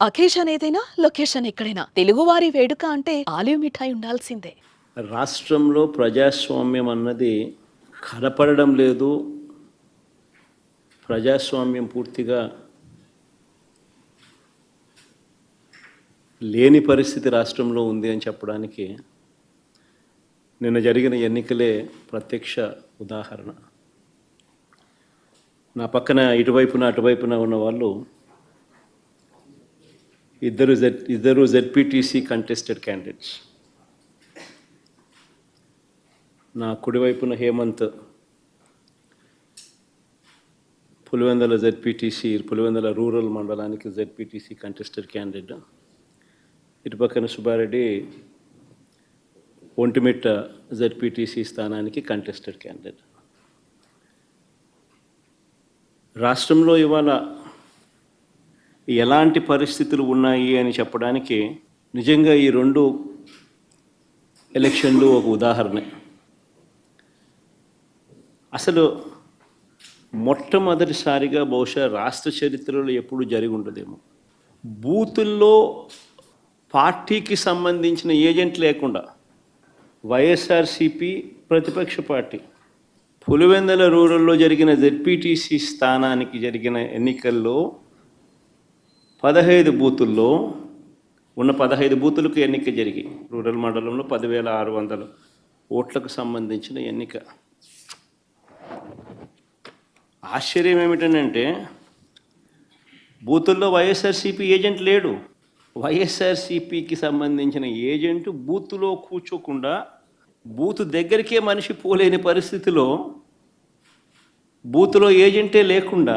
Occasion ఏదైనా location ఎక్కడైనా. తెలుగువారి వేడుక అంటే ఆలివ్ మిఠాయి ఉండాల్సిందే. రాష్ట్రంలో ప్రజాస్వామ్యం అన్నది కనపడడం లేదు. ప్రజాస్వామ్యం పూర్తిగా లేని పరిస్థితి రాష్ట్రంలో ఉంది అని చెప్పడానికి నిన్న జరిగిన ఎన్నికలే ప్రత్యక్ష ఉదాహరణ. నా పక్కన ఇటువైపున అటువైపున ఉన్న వాళ్ళు ఇద్దరు జెడ్ ఇద్దరు జెడ్పీటీసీ కంటెస్టెడ్ క్యాండిడేట్స్ నా కుడివైపున హేమంత్ పులివెందల జెడ్పీటీసీ పులివెందల రూరల్ మండలానికి జెడ్పీటీసీ కంటెస్టెడ్ క్యాండిడేట్ ఇటుపక్కన సుబ్బారెడ్డి ఒంటిమిట్ట జెడ్పీటీసీ స్థానానికి కంటెస్టెడ్ క్యాండిడేట్ రాష్ట్రంలో ఇవాళ ఎలాంటి పరిస్థితులు ఉన్నాయి అని చెప్పడానికి నిజంగా ఈ రెండు ఎలక్షన్లు ఒక ఉదాహరణ. అసలు మొట్టమొదటిసారిగా బహుశా రాష్ట్ర చరిత్రలో ఎప్పుడు జరిగి ఉండదేమో. బూతుల్లో పార్టీకి సంబంధించిన ఏజెంట్ లేకుండా వైఎస్ఆర్సిపి ప్రతిపక్ష పార్టీ పులివెందల రూరల్లో జరిగిన జెడ్పీటీసీ స్థానానికి జరిగిన ఎన్నికల్లో పదహైదు బూతుల్లో ఉన్న పదహైదు బూతులకు ఎన్నిక జరిగి రూరల్ మండలంలో పదివేల ఆరు వందల ఓట్లకు సంబంధించిన ఎన్నిక. ఆశ్చర్యం ఏమిటనంటే బూతుల్లో వైఎస్ఆర్సీపీ ఏజెంట్ లేడు. వైఎస్ఆర్సీపీకి సంబంధించిన ఏజెంట్ బూత్లో కూర్చోకుండా బూత్ దగ్గరికే మనిషి పోలేని పరిస్థితిలో బూత్లో ఏజెంటే లేకుండా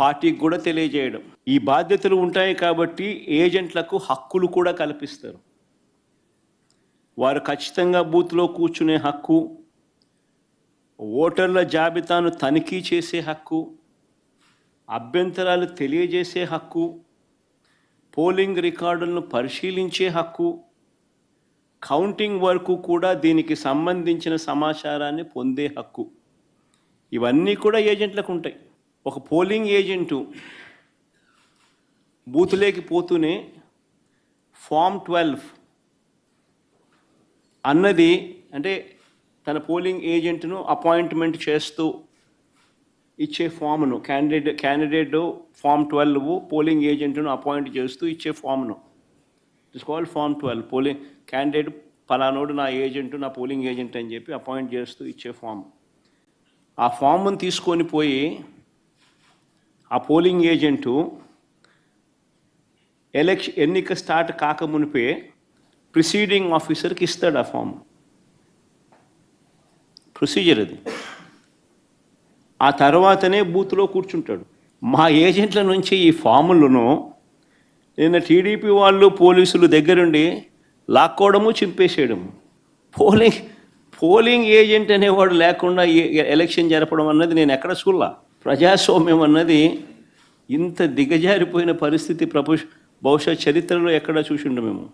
పార్టీకి కూడా తెలియజేయడం. ఈ బాధ్యతలు ఉంటాయి కాబట్టి ఏజెంట్లకు హక్కులు కూడా కల్పిస్తారు. వారు ఖచ్చితంగా బూత్లో కూర్చునే హక్కు ఓటర్ల జాబితాను తనిఖీ చేసే హక్కు అభ్యంతరాలు తెలియజేసే హక్కు పోలింగ్ రికార్డులను పరిశీలించే హక్కు కౌంటింగ్ వరకు కూడా దీనికి సంబంధించిన సమాచారాన్ని పొందే హక్కు. ఇవన్నీ కూడా ఏజెంట్లకు ఉంటాయి. ఒక పోలింగ్ ఏజెంటు బూత్లోకి పోతూనే ఫామ్ ట్వెల్వ్ అన్నది అంటే తన పోలింగ్ ఏజెంట్ను అపాయింట్మెంట్ చేస్తూ ఇచ్చే ఫామ్ను candidate candidate form twelve polling ఏజెంట్ను appoint చేస్తూ ఇచ్చే ఫామ్ను. It's call form twelve. Polling candidate పలానోడు నా ఏజెంట్ నా పోలింగ్ ఏజెంట్ అని చెప్పి అపాయింట్ చేస్తూ ఇచ్చే ఫామ్. ఆ ఫామ్ను తీసుకొని పోయి ఆ పోలింగ్ ఏజెంటు ఎలక్షన్ ఎన్నిక స్టార్ట్ కాకమునిపే ప్రిసీడింగ్ ఆఫీసర్కి ఇస్తాడు ఆ ఫామ్. ప్రొసీజర్ అది. ఆ తర్వాతనే బూత్లో కూర్చుంటాడు. మా ఏజెంట్ల నుంచి ఈ ఫాములను నిన్న టీడీపీ వాళ్ళు పోలీసులు దగ్గరుండి లాక్కోవడము చింపేసేయడము. పోలింగ్ పోలింగ్ ఏజెంట్ అనేవాడు లేకుండా ఎలక్షన్ జరపడం అన్నది నేను ఎక్కడ చూడలా. ప్రజాస్వామ్యం అన్నది ఇంత దిగజారిపోయిన పరిస్థితి ప్రభు బహుశా చరిత్రలో ఎక్కడ చూసిండు మేము.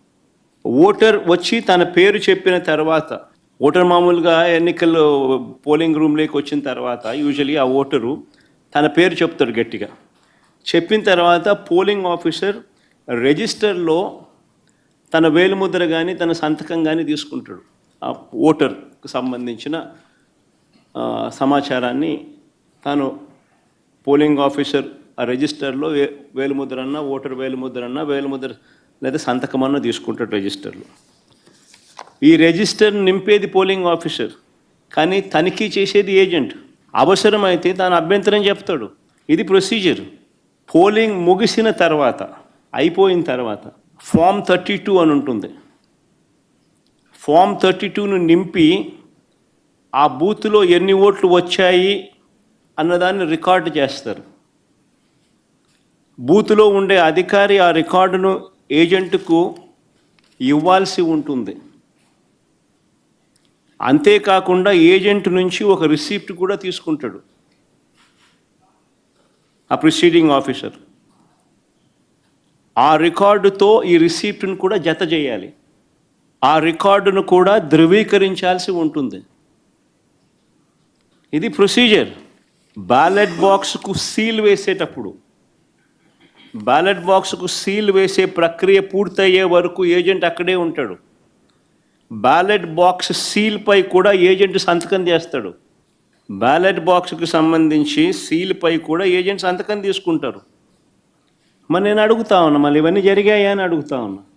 ఓటర్ వచ్చి తన పేరు చెప్పిన తర్వాత ఓటర్ మామూలుగా ఎన్నికల్లో పోలింగ్ రూమ్లోకి వచ్చిన తర్వాత యూజువలీ ఆ ఓటరు తన పేరు చెప్తాడు గట్టిగా. చెప్పిన తర్వాత పోలింగ్ ఆఫీసర్ రిజిస్టర్లో తన వేలుముద్ర కానీ తన సంతకం కానీ తీసుకుంటాడు. ఆ ఓటర్కు సంబంధించిన సమాచారాన్ని తాను పోలింగ్ ఆఫీసర్ ఆ రిజిస్టర్లో వే వేలుముద్ర అన్న ఓటర్ వేలుముద్ర అన్న వేలుముద్ర లేదా సంతకం తీసుకుంటాడు రిజిస్టర్లో. ఈ రిజిస్టర్ నింపేది పోలింగ్ ఆఫీసర్ కానీ తనిఖీ చేసేది ఏజెంట్. అవసరమైతే తాను అభ్యంతరం చెప్తాడు. ఇది ప్రొసీజర్. పోలింగ్ ముగిసిన తర్వాత అయిపోయిన తర్వాత ఫామ్ థర్టీ టూ అని ఉంటుంది. ఫామ్ థర్టీ టూను నింపి ఆ బూత్లో ఎన్ని ఓట్లు వచ్చాయి అన్నదాన్ని రికార్డు చేస్తారు. బూత్లో ఉండే అధికారి ఆ రికార్డును ఏజెంట్కు ఇవ్వాల్సి ఉంటుంది. అంతేకాకుండా ఏజెంట్ నుంచి ఒక రిసీప్ట్ కూడా తీసుకుంటాడు. ఆ ప్రిసీడింగ్ ఆఫీసర్. ఆ రికార్డుతో ఈ రిసీప్ట్ను కూడా జత చేయాలి. ఆ రికార్డును కూడా ధృవీకరించాల్సి ఉంటుంది. ఇది ప్రొసీజర్. బ్యాలెట్ బాక్స్కు సీల్ వేసేటప్పుడు బ్యాలెట్ బాక్స్కు సీల్ వేసే ప్రక్రియ పూర్తయ్యే వరకు ఏజెంట్ అక్కడే ఉంటాడు. బ్యాలెట్ బాక్స్ సీల్పై కూడా ఏజెంట్ సంతకం చేస్తాడు. బ్యాలెట్ బాక్స్కి సంబంధించి సీల్పై కూడా ఏజెంట్ సంతకం తీసుకుంటారు. మరి నేను అడుగుతా ఉన్నా మళ్ళీ ఇవన్నీ జరిగాయా అని అడుగుతా ఉన్నా.